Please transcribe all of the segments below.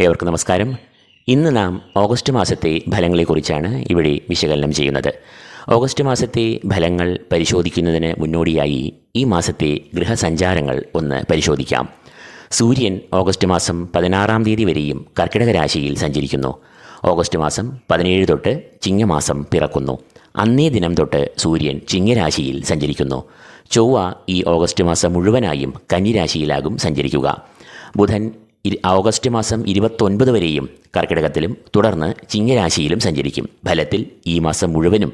ഏവർക്കും നമസ്കാരം. ഇന്ന് നാം ഓഗസ്റ്റ് മാസത്തെ ഫലങ്ങളെക്കുറിച്ചാണ് ഇവിടെ വിശകലനം ചെയ്യുന്നത്. ഓഗസ്റ്റ് മാസത്തെ ഫലങ്ങൾ പരിശോധിക്കുന്നതിന് മുന്നോടിയായി ഈ മാസത്തെ ഗൃഹസഞ്ചാരങ്ങൾ ഒന്ന് പരിശോധിക്കാം. സൂര്യൻ ഓഗസ്റ്റ് മാസം പതിനാറാം തീയതി വരെയും കർക്കിടക രാശിയിൽ സഞ്ചരിക്കുന്നു. ഓഗസ്റ്റ് മാസം പതിനേഴ് തൊട്ട് ചിങ്ങമാസം പിറക്കുന്നു. അന്നേ ദിനം തൊട്ട് സൂര്യൻ ചിങ്ങരാശിയിൽ സഞ്ചരിക്കുന്നു. ചൊവ്വ ഈ ഓഗസ്റ്റ് മാസം മുഴുവനായും കന്നിരാശിയിലാകും സഞ്ചരിക്കുക. ബുധൻ ഓഗസ്റ്റ് മാസം ഇരുപത്തൊൻപത് വരെയും കർക്കിടകത്തിലും തുടർന്ന് ചിങ്ങരാശിയിലും സഞ്ചരിക്കും. ഫലത്തിൽ ഈ മാസം മുഴുവനും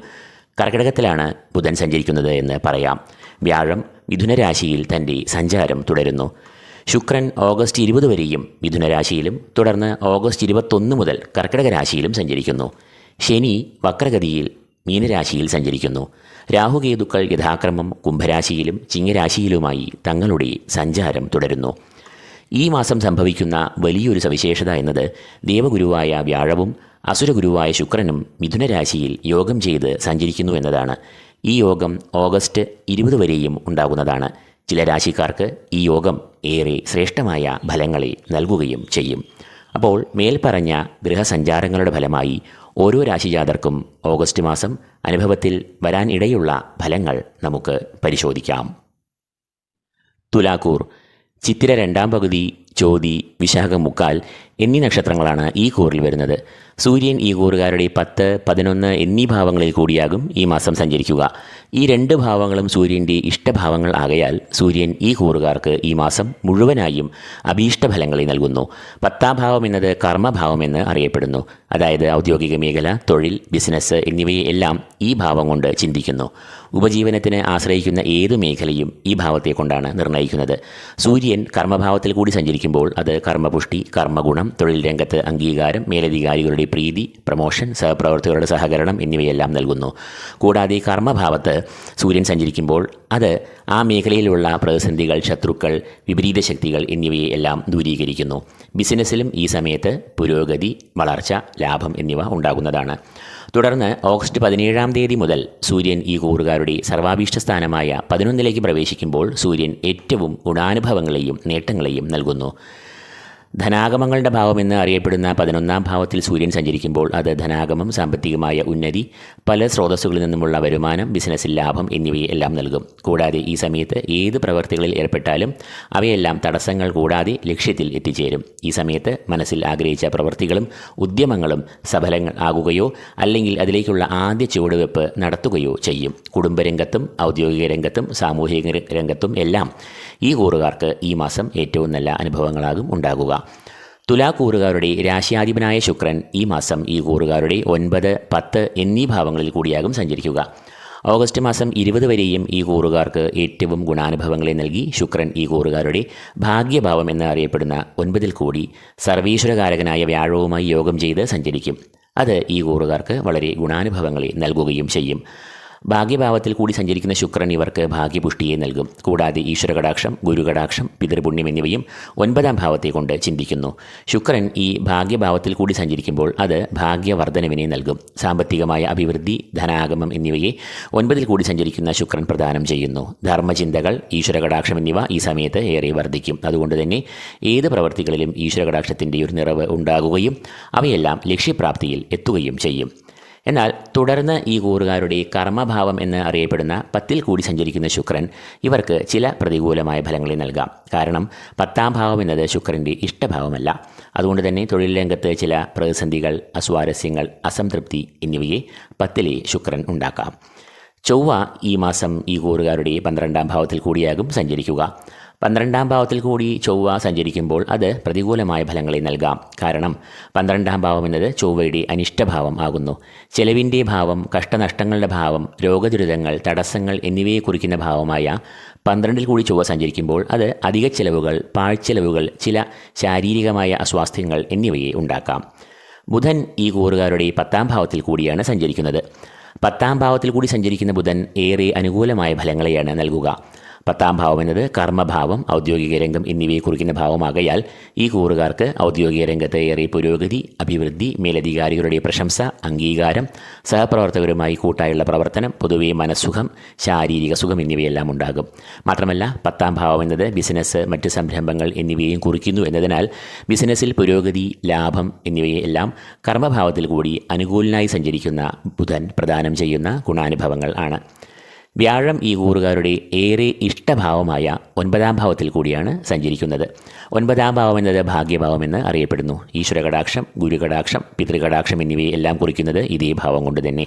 കർക്കിടകത്തിലാണ് ബുധൻ സഞ്ചരിക്കുന്നത് എന്ന് പറയാം. വ്യാഴം മിഥുനരാശിയിൽ തന്റെ സഞ്ചാരം തുടരുന്നു. ശുക്രൻ ഓഗസ്റ്റ് ഇരുപത് വരെയും മിഥുനരാശിയിലും തുടർന്ന് ഓഗസ്റ്റ് ഇരുപത്തൊന്ന് മുതൽ കർക്കിടക രാശിയിലും സഞ്ചരിക്കുന്നു. ശനി വക്രഗതിയിൽ മീനരാശിയിൽ സഞ്ചരിക്കുന്നു. രാഹുകേതുക്കൾ യഥാക്രമം കുംഭരാശിയിലും ചിങ്ങരാശിയിലുമായി തങ്ങളുടെ സഞ്ചാരം തുടരുന്നു. ഈ മാസം സംഭവിക്കുന്ന വലിയൊരു സവിശേഷത എന്നത് ദേവഗുരുവായ വ്യാഴവും അസുരഗുരുവായ ശുക്രനും മിഥുനരാശിയിൽ യോഗം ചെയ്ത് സഞ്ചരിക്കുന്നു എന്നതാണ്. ഈ യോഗം ഓഗസ്റ്റ് ഇരുപത് വരെയും ഉണ്ടാകുന്നതാണ്. ചില രാശിക്കാർക്ക് ഈ യോഗം ഏറെ ശ്രേഷ്ഠമായ ഫലങ്ങളെ നൽകുകയും ചെയ്യും. അപ്പോൾ മേൽപ്പറഞ്ഞ ഗൃഹസഞ്ചാരങ്ങളുടെ ഫലമായി ഓരോ രാശിജാതർക്കും ഓഗസ്റ്റ് മാസം അനുഭവത്തിൽ വരാനിടയുള്ള ഫലങ്ങൾ നമുക്ക് പരിശോധിക്കാം. തുലാക്കൂർ ചിത്തിര രണ്ടാം പകുതി ചോതി വിശാഖ മുക്കാൽ എന്നീ നക്ഷത്രങ്ങളാണ് ഈ കൂറിൽ വരുന്നത്. സൂര്യൻ ഈ കൂറുകാരുടെ പത്ത് പതിനൊന്ന് എന്നീ ഭാവങ്ങളിൽ കൂടിയാകും ഈ മാസം സഞ്ചരിക്കുക. ഈ രണ്ട് ഭാവങ്ങളും സൂര്യന്റെ ഇഷ്ടഭാവങ്ങൾ ആകയാൽ സൂര്യൻ ഈ കൂറുകാർക്ക് ഈ മാസം മുഴുവനായും അഭീഷ്ടഫലങ്ങളെ നൽകുന്നു. പത്താം ഭാവം എന്നത് കർമ്മഭാവം എന്ന് അറിയപ്പെടുന്നു. അതായത് ഔദ്യോഗിക മേഖല തൊഴിൽ ബിസിനസ് എന്നിവയെ എല്ലാം ഈ ഭാവം കൊണ്ട് ചിന്തിക്കുന്നു. ഉപജീവനത്തിന് ആശ്രയിക്കുന്ന ഏത് മേഖലയും ഈ ഭാവത്തെ കൊണ്ടാണ് നിർണയിക്കുന്നത് സൂര്യൻ കർമ്മഭാവത്തിൽ കൂടി സഞ്ചരിക്കുമ്പോൾ അത് കർമ്മപുഷ്ടി കർമ്മഗുണം തൊഴിൽ രംഗത്ത് അംഗീകാരം മേലധികാരികളുടെ പ്രീതി പ്രമോഷൻ സഹപ്രവർത്തകരുടെ സഹകരണം എന്നിവയെല്ലാം നൽകുന്നു. കൂടാതെ കർമ്മഭാവത്ത് സൂര്യൻ സഞ്ചരിക്കുമ്പോൾ അത് ആ മേഖലയിലുള്ള പ്രതിസന്ധികൾ ശത്രുക്കൾ വിപരീത ശക്തികൾ എന്നിവയെ എല്ലാം ദൂരീകരിക്കുന്നു. ബിസിനസ്സിലും ഈ സമയത്ത് പുരോഗതി വളർച്ച ലാഭം എന്നിവ ഉണ്ടാകുന്നതാണ്. തുടർന്ന് ഓഗസ്റ്റ് പതിനേഴാം തീയതി മുതൽ സൂര്യൻ ഈ കൂറുകാരുടെ സർവാഭീഷ്ട സ്ഥാനമായ പതിനൊന്നിലേക്ക് പ്രവേശിക്കുമ്പോൾ സൂര്യൻ ഏറ്റവും ഗുണാനുഭവങ്ങളെയും നേട്ടങ്ങളെയും നൽകുന്നു. ധനാഗമങ്ങളുടെ ഭാവമെന്ന് അറിയപ്പെടുന്ന പതിനൊന്നാം ഭാവത്തിൽ സൂര്യൻ സഞ്ചരിക്കുമ്പോൾ അത് ധനാഗമം സാമ്പത്തികമായ ഉന്നതി പല സ്രോതസ്സുകളിൽ നിന്നുമുള്ള വരുമാനം ബിസിനസ്സിൽ ലാഭം എന്നിവയെ എല്ലാം നൽകും. കൂടാതെ ഈ സമയത്ത് ഏത് പ്രവൃത്തികളിൽ ഏർപ്പെട്ടാലും അവയെല്ലാം തടസ്സങ്ങൾ കൂടാതെ ലക്ഷ്യത്തിൽ എത്തിച്ചേരും. ഈ സമയത്ത് മനസ്സിൽ ആഗ്രഹിച്ച പ്രവൃത്തികളും ഉദ്യമങ്ങളും സഫലങ്ങൾ ആകുകയോ അല്ലെങ്കിൽ അതിലേക്കുള്ള ആദ്യ ചുവടുവെപ്പ് നടത്തുകയോ ചെയ്യും. കുടുംബരംഗത്തും ഔദ്യോഗിക രംഗത്തും സാമൂഹിക രംഗത്തും എല്ലാം ഈ കൂറുകാർക്ക് ഈ മാസം ഏറ്റവും നല്ല അനുഭവങ്ങളാകും ഉണ്ടാകുക. തുലാക്കൂറുകാരുടെ രാശിയാധിപനായ ശുക്രൻ ഈ മാസം ഈ കൂറുകാരുടെ ഒൻപത് പത്ത് എന്നീ ഭാവങ്ങളിൽ കൂടിയാകും സഞ്ചരിക്കുക. ഓഗസ്റ്റ് മാസം ഇരുപത് വരെയും ഈ കൂറുകാർക്ക് ഏറ്റവും ഗുണാനുഭവങ്ങളെ നൽകി ശുക്രൻ ഈ കൂറുകാരുടെ ഭാഗ്യഭാവം എന്ന് അറിയപ്പെടുന്ന ഒൻപതിൽ കൂടി സർവീശ്വരകാരകനായ വ്യാഴവുമായി യോഗം ചെയ്ത് സഞ്ചരിക്കും. അത് ഈ കൂറുകാർക്ക് വളരെ ഗുണാനുഭവങ്ങളെ നൽകുകയും ചെയ്യും. ഭാഗ്യഭാവത്തിൽ കൂടി സഞ്ചരിക്കുന്ന ശുക്രൻ ഇവർക്ക് ഭാഗ്യപുഷ്ടിയെ നൽകും. കൂടാതെ ഈശ്വരകടാക്ഷം ഗുരുകടാക്ഷം പിതൃപുണ്യം എന്നിവയും ഒൻപതാം ഭാവത്തെ കൊണ്ട് ചിന്തിക്കുന്നു. ശുക്രൻ ഈ ഭാഗ്യഭാവത്തിൽ കൂടി സഞ്ചരിക്കുമ്പോൾ അത് ഭാഗ്യവർദ്ധനവിനെ നൽകും. സാമ്പത്തികമായ അഭിവൃദ്ധി ധനാഗമം എന്നിവയെ ഒൻപതിൽ കൂടി സഞ്ചരിക്കുന്ന ശുക്രൻ പ്രദാനം ചെയ്യുന്നു. ധർമ്മചിന്തകൾ ഈശ്വരകടാക്ഷം എന്നിവ ഈ സമയത്ത് ഏറെ വർദ്ധിക്കും. അതുകൊണ്ട് തന്നെ ഏത് പ്രവർത്തികളിലും ഈശ്വരകടാക്ഷത്തിന്റെ ഒരു നിറവ് ഉണ്ടാകുകയും അവയെല്ലാം ലക്ഷ്യപ്രാപ്തിയിൽ എത്തുകയും ചെയ്യും. എന്നാൽ തുടർന്ന് ഈ കൂറുകാരുടെ കർമ്മഭാവം എന്ന് അറിയപ്പെടുന്ന പത്തിൽ കൂടി സഞ്ചരിക്കുന്ന ശുക്രൻ ഇവർക്ക് ചില പ്രതികൂലമായ ഫലങ്ങളെ നൽകാം. കാരണം പത്താം ഭാവം എന്നത് ശുക്രന്റെ ഇഷ്ടഭാവമല്ല. അതുകൊണ്ട് തന്നെ തൊഴിൽ രംഗത്ത് ചില പ്രതിസന്ധികൾ അസ്വാരസ്യങ്ങൾ അസംതൃപ്തി എന്നിവയെ പത്തിലെ ശുക്രൻ ഉണ്ടാക്കാം. ചൊവ്വ ഈ മാസം ഈ കൂറുകാരുടെ പന്ത്രണ്ടാം ഭാവത്തിൽ കൂടിയാകും സഞ്ചരിക്കുക. പന്ത്രണ്ടാം ഭാവത്തിൽ കൂടി ചൊവ്വ സഞ്ചരിക്കുമ്പോൾ അത് പ്രതികൂലമായ ഫലങ്ങളെ നൽകാം. കാരണം പന്ത്രണ്ടാം ഭാവം എന്നത് ചൊവ്വയുടെ അനിഷ്ടഭാവം ആകുന്നു. ചെലവിന്റെ ഭാവം കഷ്ടനഷ്ടങ്ങളുടെ ഭാവം രോഗദുരിതങ്ങൾ തടസ്സങ്ങൾ എന്നിവയെ കുറിക്കുന്ന ഭാവമായ പന്ത്രണ്ടിൽ കൂടി ചൊവ്വ സഞ്ചരിക്കുമ്പോൾ അത് അധിക ചെലവുകൾ പാഴ്ചെലവുകൾ ചില ശാരീരികമായ അസ്വാസ്ഥ്യങ്ങൾ എന്നിവയെ ഉണ്ടാക്കാം. ബുധൻ ഈ കൂറുകാരുടെ പത്താം ഭാവത്തിൽ കൂടിയാണ് സഞ്ചരിക്കുന്നത്. പത്താം ഭാവത്തിൽ കൂടി സഞ്ചരിക്കുന്ന ബുധൻ ഏറെ അനുകൂലമായ ഫലങ്ങളെയാണ് നൽകുക. പത്താം ഭാവം എന്നത് കർമ്മഭാവം ഔദ്യോഗിക രംഗം എന്നിവയെ കുറിക്കുന്ന ഭാവമാകയാൽ ഈ കൂറുകാർക്ക് ഔദ്യോഗിക രംഗത്തെ ഏറെ പുരോഗതി അഭിവൃദ്ധി മേലധികാരികളുടെ പ്രശംസ അംഗീകാരം സഹപ്രവർത്തകരുമായി കൂട്ടായുള്ള പ്രവർത്തനം പൊതുവെ മനസ്സുഖം ശാരീരിക സുഖം എന്നിവയെല്ലാം ഉണ്ടാകും. മാത്രമല്ല പത്താം ഭാവം എന്നത് ബിസിനസ് മറ്റ് സംരംഭങ്ങൾ എന്നിവയെയും കുറിക്കുന്നു എന്നതിനാൽ ബിസിനസ്സിൽ പുരോഗതി ലാഭം എന്നിവയെല്ലാം കർമ്മഭാവത്തിൽ കൂടി അനുകൂലനായി സഞ്ചരിക്കുന്ന ബുധൻ പ്രദാനം ചെയ്യുന്ന ഗുണാനുഭവങ്ങൾ ആണ്. വ്യാഴം ഈ കൂറുകാരുടെ ഏറെ ഇഷ്ടഭാവമായ ഒൻപതാം ഭാവത്തിൽ കൂടിയാണ് സഞ്ചരിക്കുന്നത്. ഒൻപതാം ഭാവം എന്നത് ഭാഗ്യഭാവമെന്ന് അറിയപ്പെടുന്നു. ഈശ്വരകടാക്ഷം ഗുരുകടാക്ഷം പിതൃകടാക്ഷം എന്നിവയെല്ലാം കുറിക്കുന്നത് ഇതേ ഭാവം കൊണ്ട് തന്നെ.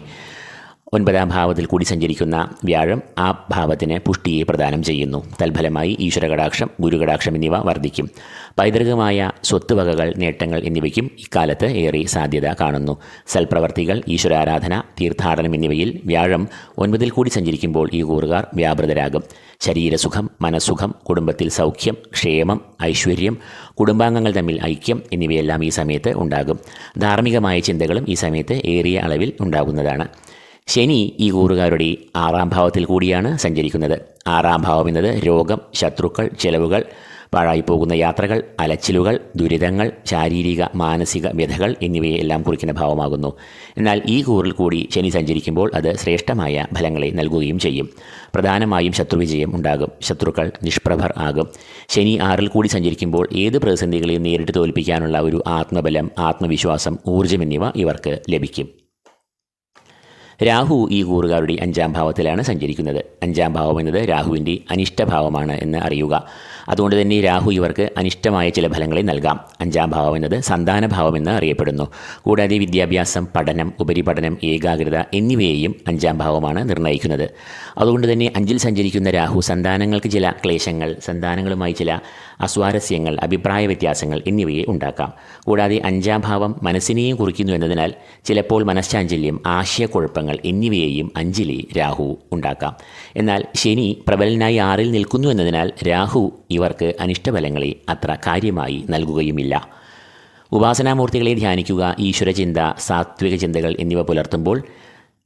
ഒൻപതാം ഭാവത്തിൽ കൂടി സഞ്ചരിക്കുന്ന വ്യാഴം ആ ഭാവത്തിന് പുഷ്ടിയെ പ്രദാനം ചെയ്യുന്നു. തൽഫലമായി ഈശ്വരകടാക്ഷം ഗുരുകടാക്ഷം എന്നിവ വർദ്ധിക്കും. പൈതൃകമായ സ്വത്തുവകകൾ നേട്ടങ്ങൾ എന്നിവയ്ക്കും ഇക്കാലത്ത് ഏറെ സാധ്യത കാണുന്നു. സൽപ്രവർത്തികൾ ഈശ്വരാരാധന തീർത്ഥാടനം എന്നിവയിൽ വ്യാഴം ഒൻപതിൽ കൂടി സഞ്ചരിക്കുമ്പോൾ ഈ കൂറുകാർ വ്യാപൃതരാകും. ശരീരസുഖം മനസ്സുഖം കുടുംബത്തിൽ സൗഖ്യം ക്ഷേമം ഐശ്വര്യം കുടുംബാംഗങ്ങൾ തമ്മിൽ ഐക്യം എന്നിവയെല്ലാം ഈ സമയത്ത് ഉണ്ടാകും. ധാർമ്മികമായ ചിന്തകളും ഈ സമയത്ത് ഏറിയ അളവിൽ ഉണ്ടാകുന്നതാണ്. ശനി ഈ കൂറുകാരുടെ ആറാം ഭാവത്തിൽ കൂടിയാണ് സഞ്ചരിക്കുന്നത്. ആറാം ഭാവം എന്നത് രോഗം ശത്രുക്കൾ ചെലവുകൾ പാഴായിപ്പോകുന്ന യാത്രകൾ അലച്ചിലുകൾ ദുരിതങ്ങൾ ശാരീരിക മാനസിക വ്യഥകൾ എന്നിവയെല്ലാം കുറിക്കുന്ന ഭാവമാകുന്നു. എന്നാൽ ഈ കൂറിൽ കൂടി ശനി സഞ്ചരിക്കുമ്പോൾ അത് ശ്രേഷ്ഠമായ ഫലങ്ങളെ നൽകുകയും ചെയ്യും. പ്രധാനമായും ശത്രുവിജയം ഉണ്ടാകും. ശത്രുക്കൾ നിഷ്പ്രഭർ ആകും. ശനി ആറിൽ കൂടി സഞ്ചരിക്കുമ്പോൾ ഏത് പ്രതിസന്ധികളെയും നേരിട്ട് തോൽപ്പിക്കാനുള്ള ഒരു ആത്മബലം ആത്മവിശ്വാസം ഊർജം എന്നിവ ഇവർക്ക് ലഭിക്കും. രാഹു ഈ കൂറുകാരുടെ അഞ്ചാം ഭാവത്തിലാണ് സഞ്ചരിക്കുന്നത്. അഞ്ചാം ഭാവം എന്നത് രാഹുവിന്റെ അനിഷ്ടഭാവമാണ് എന്ന് അറിയുക. അതുകൊണ്ട് തന്നെ രാഹു ഇവർക്ക് അനിഷ്ടമായ ചില ഫലങ്ങളെ നൽകാം. അഞ്ചാം ഭാവം എന്നത് സന്താന ഭാവമെന്ന് അറിയപ്പെടുന്നു. കൂടാതെ വിദ്യാഭ്യാസം പഠനം ഉപരിപഠനം ഏകാഗ്രത എന്നിവയെയും അഞ്ചാം ഭാവമാണ് നിർണയിക്കുന്നത് അതുകൊണ്ട് തന്നെ അഞ്ചിൽ സഞ്ചരിക്കുന്ന രാഹു സന്താനങ്ങൾക്ക് ചില ക്ലേശങ്ങൾ സന്താനങ്ങളുമായി ചില അസ്വാരസ്യങ്ങൾ അഭിപ്രായ വ്യത്യാസങ്ങൾ എന്നിവയെ ഉണ്ടാക്കാം. കൂടാതെ അഞ്ചാം ഭാവം മനസ്സിനെയും കുറിക്കുന്നു എന്നതിനാൽ ചിലപ്പോൾ മനഃശാഞ്ചല്യം ആശയക്കുഴപ്പങ്ങൾ എന്നിവയെയും അഞ്ചിലെ രാഹു ഉണ്ടാക്കാം. എന്നാൽ ശനി പ്രബലനായി ആറിൽ നിൽക്കുന്നു എന്നതിനാൽ രാഹു ഇവർക്ക് അനിഷ്ടഫലങ്ങളെ അത്ര കാര്യമായി നൽകുകയുമില്ല. ഉപാസനാമൂർത്തികളെ ധ്യാനിക്കുക ഈശ്വരചിന്ത സാത്വിക ചിന്തകൾ എന്നിവ പുലർത്തുമ്പോൾ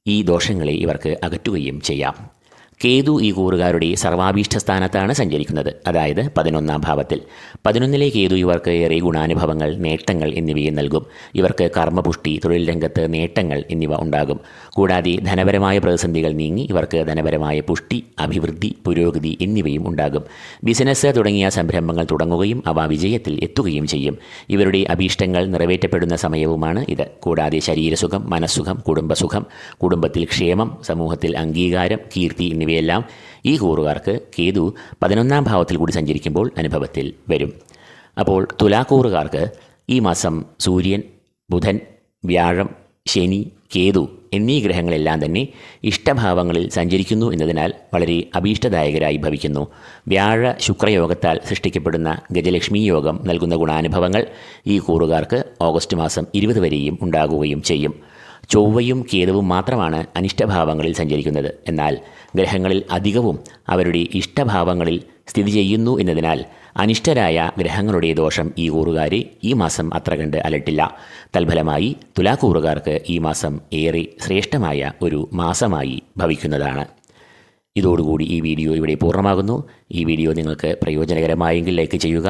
ഈ ദോഷങ്ങളെ ഇവർക്ക് അകറ്റുകയും ചെയ്യാം. കേതു ഈ കൂറുകാരുടെ സർവാഭീഷ്ട സ്ഥാനത്താണ് സഞ്ചരിക്കുന്നത്. അതായത് പതിനൊന്നാം ഭാവത്തിൽ. പതിനൊന്നിലെ കേതു ഇവർക്ക് ഏറെ ഗുണാനുഭവങ്ങൾ നേട്ടങ്ങൾ എന്നിവയും നൽകും. ഇവർക്ക് കർമ്മപുഷ്ടി തൊഴിൽ രംഗത്ത് നേട്ടങ്ങൾ എന്നിവ ഉണ്ടാകും. കൂടാതെ ധനപരമായ പ്രതിസന്ധികൾ നീങ്ങി ഇവർക്ക് ധനപരമായ പുഷ്ടി അഭിവൃദ്ധി പുരോഗതി എന്നിവയും ഉണ്ടാകും. ബിസിനസ് തുടങ്ങിയ സംരംഭങ്ങൾ തുടങ്ങുകയും അവ വിജയത്തിൽ എത്തുകയും ചെയ്യും. ഇവരുടെ അഭീഷ്ടങ്ങൾ നിറവേറ്റപ്പെടുന്ന സമയവുമാണ് ഇത്. കൂടാതെ ശരീരസുഖം മനസ്സുഖം കുടുംബസുഖം കുടുംബത്തിൽ ക്ഷേമം സമൂഹത്തിൽ അംഗീകാരം കീർത്തി എന്നിവയെല്ലാം ഈ കൂറുകാർക്ക് കേതു പതിനൊന്നാം ഭാവത്തിൽ കൂടി സഞ്ചരിക്കുമ്പോൾ അനുഭവത്തിൽ വരും. അപ്പോൾ തുലാക്കൂറുകാർക്ക് ഈ മാസം സൂര്യൻ ബുധൻ വ്യാഴം ശനി കേതു എന്നീ ഗ്രഹങ്ങളെല്ലാം തന്നെ ഇഷ്ടഭാവങ്ങളിൽ സഞ്ചരിക്കുന്നു എന്നതിനാൽ വളരെ അഭീഷ്ടദായകരായി ഭവിക്കുന്നു. വ്യാഴ ശുക്രയോഗത്താൽ സൃഷ്ടിക്കപ്പെടുന്ന ഗജലക്ഷ്മി യോഗം നൽകുന്ന ഗുണാനുഭവങ്ങൾ ഈ കൂറുകാർക്ക് ഓഗസ്റ്റ് മാസം ഇരുപത് വരെയും ഉണ്ടാകുകയും ചെയ്യും. ചൊവ്വയും കേതുവും മാത്രമാണ് അനിഷ്ടഭാവങ്ങളിൽ സഞ്ചരിക്കുന്നത്. എന്നാൽ ഗ്രഹങ്ങളിൽ അധികവും അവരുടെ ഇഷ്ടഭാവങ്ങളിൽ സ്ഥിതി ചെയ്യുന്നു എന്നതിനാൽ അനിഷ്ടരായ ഗ്രഹങ്ങളുടെ ദോഷം ഈ കൂറുകാരെ ഈ മാസം അത്ര കണ്ട് അലട്ടില്ല. തൽഫലമായി തുലാക്കൂറുകാർക്ക് ഈ മാസം ഏറെ ശ്രേഷ്ഠമായ ഒരു മാസമായി ഭവിക്കുന്നതാണ്. ഇതോടുകൂടി ഈ വീഡിയോ ഇവിടെ പൂർണമാകുന്നു. ഈ വീഡിയോ നിങ്ങൾക്ക് പ്രയോജനകരമായെങ്കിൽ ലൈക്ക് ചെയ്യുക